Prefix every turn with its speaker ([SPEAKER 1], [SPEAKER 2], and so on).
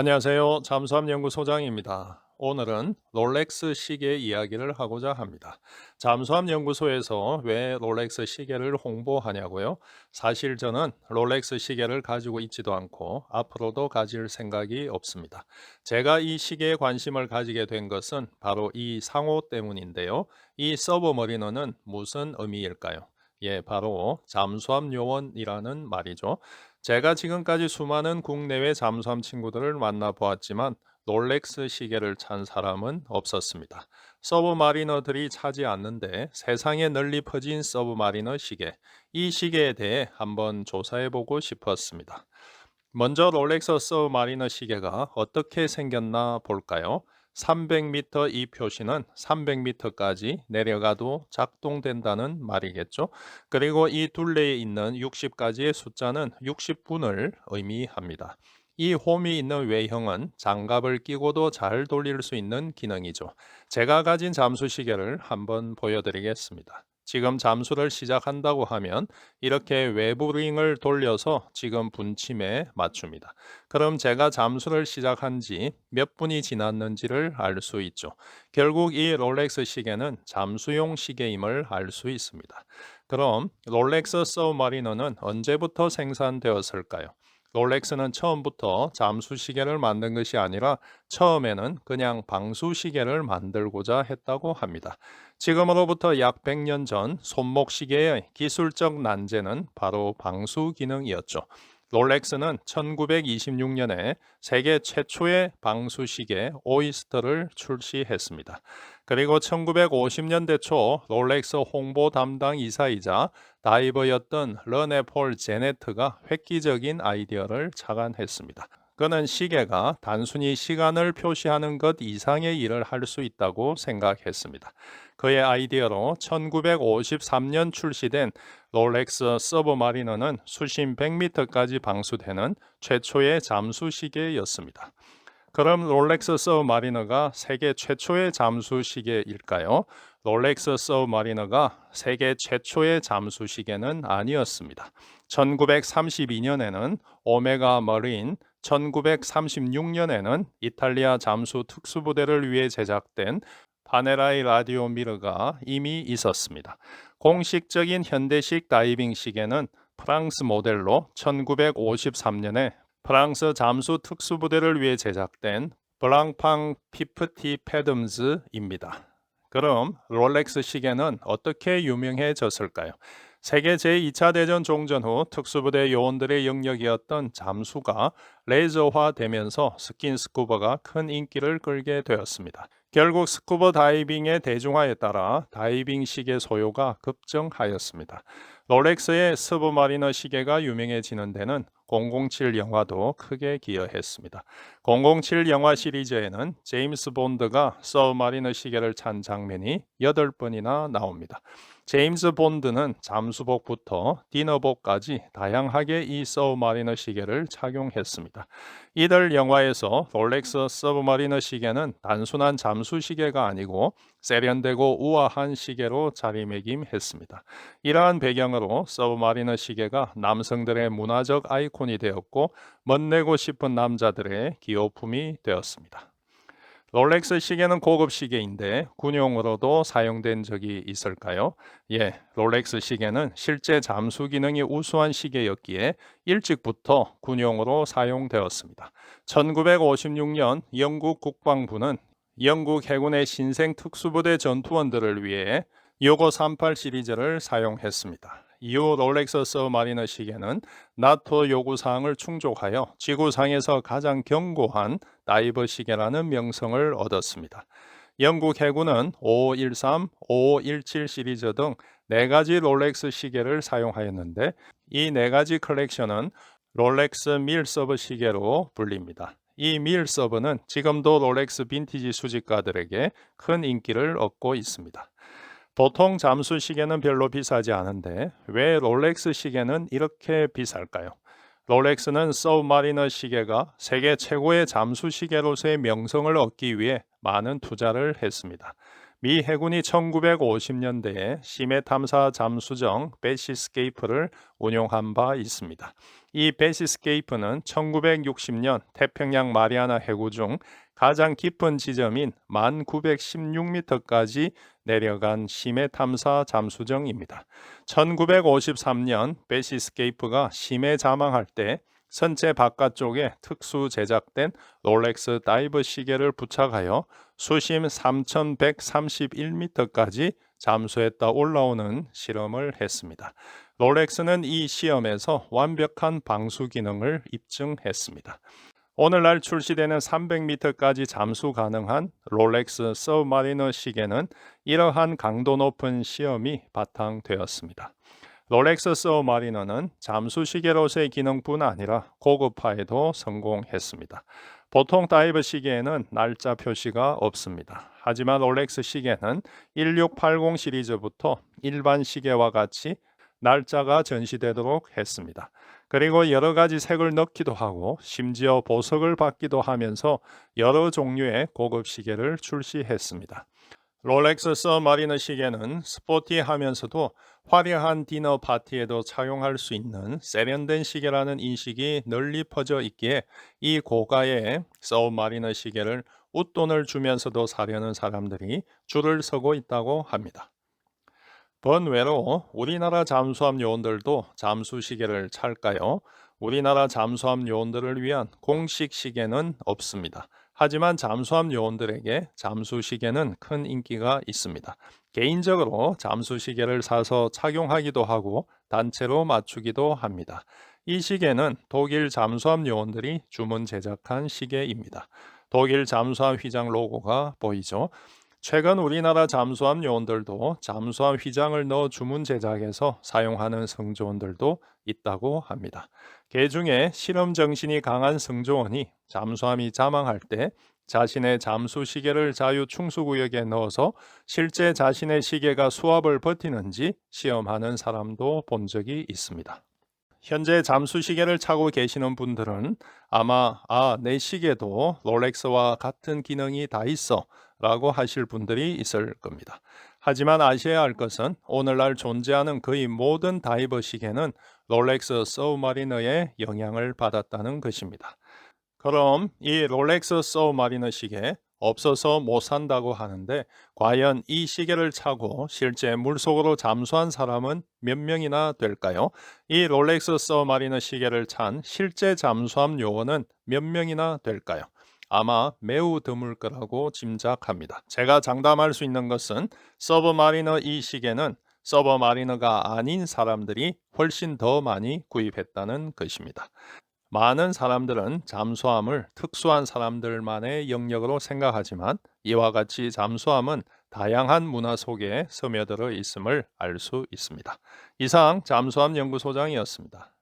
[SPEAKER 1] 안녕하세요. 잠수함 연구소장입니다. 오늘은 롤렉스 시계 이야기를 하고자 합니다. 잠수함 연구소에서 왜 롤렉스 시계를 홍보하냐고요? 사실 저는 롤렉스 시계를 가지고 있지도 않고 앞으로도 가질 생각이 없습니다. 제가 이 시계에 관심을 가지게 된 것은 바로 이 상호 때문인데요. 이 서브머리너는 무슨 의미일까요? 예, 바로 잠수함 요원이라는 말이죠. 제가 지금까지 수많은 국내외 잠수함 친구들을 만나보았지만 롤렉스 시계를 찬 사람은 없었습니다. 서브마리너들이 차지 않는데 세상에 널리 퍼진 서브마리너 시계. 이 시계에 대해 한번 조사해보고 싶었습니다. 먼저 롤렉스 서브마리너 시계가 어떻게 생겼나 볼까요? 300m 이 표시는 300m까지 내려가도 작동된다는 말이겠죠. 그리고 이 둘레에 있는 60까지의 숫자는 60분을 의미합니다. 이 홈이 있는 외형은 장갑을 끼고도 잘 돌릴 수 있는 기능이죠. 제가 가진 잠수 시계를 한번 보여드리겠습니다. 지금 잠수를 시작한다고 하면 이렇게 외부 링을 돌려서 지금 분침에 맞춥니다. 그럼 제가 잠수를 시작한 지 몇 분이 지났는지를 알 수 있죠. 결국 이 롤렉스 시계는 잠수용 시계임을 알 수 있습니다. 그럼 롤렉스 서브마리너는 언제부터 생산되었을까요? 롤렉스는 처음부터 잠수 시계를 만든 것이 아니라 처음에는 그냥 방수 시계를 만들고자 했다고 합니다. 지금으로부터 약 100년 전 손목 시계의 기술적 난제는 바로 방수 기능이었죠. 롤렉스는 1926년에 세계 최초의 방수 시계 오이스터를 출시했습니다. 그리고 1950년대 초 롤렉스 홍보 담당 이사이자 다이버였던 르네 폴 제네트가 획기적인 아이디어를 착안했습니다. 그는 시계가 단순히 시간을 표시하는 것 이상의 일을 할 수 있다고 생각했습니다. 그의 아이디어로 1953년 출시된 롤렉스 서브마리너는 수심 100m까지 방수되는 최초의 잠수 시계였습니다. 그럼 롤렉스 서브마리너가 세계 최초의 잠수 시계일까요? 롤렉스 서브마리너가 세계 최초의 잠수 시계는 아니었습니다. 1932년에는 오메가 머린, 1936년에는 이탈리아 잠수 특수부대를 위해 제작된 파네라이 라디오 미러가 이미 있었습니다. 공식적인 현대식 다이빙 시계는 프랑스 모델로 1953년에 프랑스 잠수 특수부대를 위해 제작된 블랑팡 피프티 패덤즈입니다. 그럼 롤렉스 시계는 어떻게 유명해졌을까요? 세계 제2차 대전 종전 후 특수부대 요원들의 영역이었던 잠수가 레이저화되면서 스킨스쿠버가 큰 인기를 끌게 되었습니다. 결국 스쿠버 다이빙의 대중화에 따라 다이빙 시계 소요가 급증하였습니다. 롤렉스의 스브마리너 시계가 유명해지는 데는 007 영화도 크게 기여했습니다. 007 영화 시리즈에는 제임스 본드가 서브마리너 시계를 찬 장면이 8번이나 나옵니다. 제임스 본드는 잠수복부터 디너복까지 다양하게 이 서브마리너 시계를 착용했습니다. 이들 영화에서 롤렉스 서브마리너 시계는 단순한 잠수 시계가 아니고 세련되고 우아한 시계로 자리매김했습니다. 이러한 배경으로 서브마리너 시계가 남성들의 문화적 아이콘 이 되었고 멋내고 싶은 남자들의 기호품이 되었습니다. 롤렉스 시계는 고급 시계인데 군용으로도 사용된 적이 있을까요? 예, 롤렉스 시계는 실제 잠수 기능이 우수한 시계였기에 일찍부터 군용으로 사용되었습니다. 1956년 영국 국방부는 영국 해군의 신생 특수부대 전투원들을 위해 요고 38 시리즈를 사용했습니다. 이후 롤렉스 서마리너 시계는 나토 요구사항을 충족하여 지구상에서 가장 견고한 다이버 시계라는 명성을 얻었습니다. 영국 해군은 5513, 5517 시리즈 등네 가지 롤렉스 시계를 사용하였는데 이네 가지 컬렉션은 롤렉스 밀 서브 시계로 불립니다. 이 밀 서브는 지금도 롤렉스 빈티지 수집가들에게 큰 인기를 얻고 있습니다. 보통 잠수 시계는 별로 비싸지 않은데 왜 롤렉스 시계는 이렇게 비쌀까요? 롤렉스는 서브마리너 시계가 세계 최고의 잠수 시계로서의 명성을 얻기 위해 많은 투자를 했습니다. 미 해군이 1950년대에 심해 탐사 잠수정 베시스케이프를 운용한 바 있습니다. 이 베시스케이프는 1960년 태평양 마리아나 해구 중 가장 깊은 지점인 1916m까지 내려간 심해 탐사 잠수정입니다. 1953년 베시스케이프가 심해 자망할 때 선체 바깥쪽에 특수 제작된 롤렉스 다이브 시계를 부착하여 수심 3131m까지 잠수했다 올라오는 실험을 했습니다. 롤렉스는 이 시험에서 완벽한 방수 기능을 입증했습니다. 오늘날 출시되는 300m까지 잠수 가능한 롤렉스 서브마리너 시계는 이러한 강도 높은 시험이 바탕되었습니다. 롤렉스 서브마리너는 잠수 시계로서의 기능뿐 아니라 고급화에도 성공했습니다. 보통 다이브 시계에는 날짜 표시가 없습니다. 하지만 롤렉스 시계는 1680 시리즈부터 일반 시계와 같이 날짜가 전시되도록 했습니다. 그리고 여러 가지 색을 넣기도 하고 심지어 보석을 받기도 하면서 여러 종류의 고급 시계를 출시했습니다. 롤렉스 서마리너 시계는 스포티하면서도 화려한 디너 파티에도 착용할 수 있는 세련된 시계라는 인식이 널리 퍼져 있기에 이 고가의 서마리너 시계를 웃돈을 주면서도 사려는 사람들이 줄을 서고 있다고 합니다. 번외로 우리나라 잠수함 요원들도 잠수 시계를 찰까요? 우리나라 잠수함 요원들을 위한 공식 시계는 없습니다. 하지만 잠수함 요원들에게 잠수 시계는 큰 인기가 있습니다. 개인적으로 잠수 시계를 사서 착용하기도 하고 단체로 맞추기도 합니다. 이 시계는 독일 잠수함 요원들이 주문 제작한 시계입니다. 독일 잠수함 휘장 로고가 보이죠? 최근 우리나라 잠수함 요원들도 잠수함 휘장을 넣어 주문 제작해서 사용하는 승조원들도 있다고 합니다. 개 중에 실험 정신이 강한 승조원이 잠수함이 자망할 때 자신의 잠수 시계를 자유 충수 구역에 넣어서 실제 자신의 시계가 수압을 버티는지 시험하는 사람도 본 적이 있습니다. 현재 잠수 시계를 차고 계시는 분들은 아마 아, 내 시계도 롤렉스와 같은 기능이 다 있어 라고 하실 분들이 있을 겁니다. 하지만 아셔야 할 것은 오늘날 존재하는 거의 모든 다이버 시계는 롤렉스 서브마리너의 영향을 받았다는 것입니다. 그럼 이 롤렉스 서브마리너 시계 없어서 못 산다고 하는데 과연 이 시계를 차고 실제 물속으로 잠수한 사람은 몇 명이나 될까요? 이 롤렉스 서마리너 시계를 찬 실제 잠수함 요원은 몇 명이나 될까요? 아마 매우 드물 거라고 짐작합니다. 제가 장담할 수 있는 것은 서버마리너 이 시계는 서버마리너가 아닌 사람들이 훨씬 더 많이 구입했다는 것입니다. 많은 사람들은 잠수함을 특수한 사람들만의 영역으로 생각하지만 이와 같이 잠수함은 다양한 문화 속에 스며들어 있음을 알 수 있습니다. 이상 잠수함 연구소장이었습니다.